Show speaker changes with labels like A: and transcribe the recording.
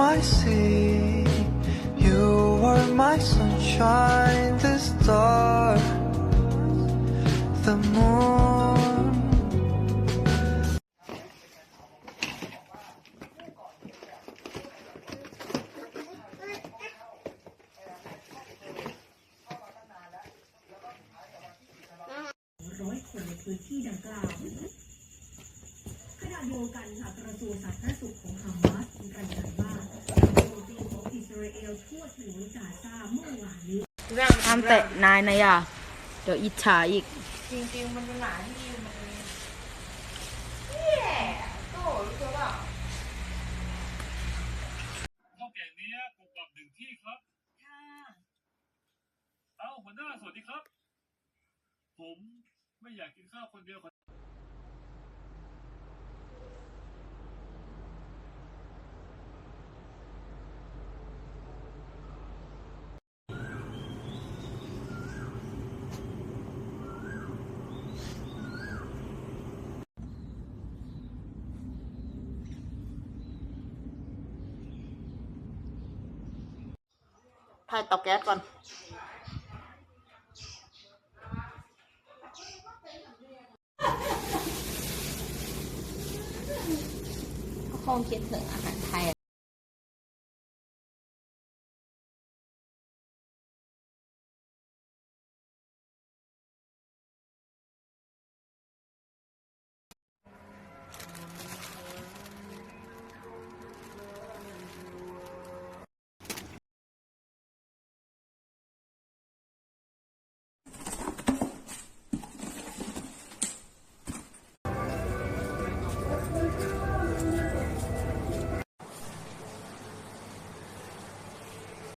A: I see. You are my sunshine, the star, the moon.
B: ร้อยคนในพื้นที่ดังกล่าวขณะเดียวกันค่ะกระทรวงสาธารณ
C: ห้ามแตะนายนะอย่าเดี๋ยวอิจฉาอีก
D: จริงๆ มันเป็นหมาที่ยืมมาเลย
E: เท่าแก่เนี้ยปลูกปรับหนึ่งที่ครับเอ้าหัวหน้าสวัสดีครับ ผมไม่อยากกินข้าวคนเดียวขอ
C: ถ่ายเตาแก๊สก่อน
F: ก็คงคิดถึงอาหารไทย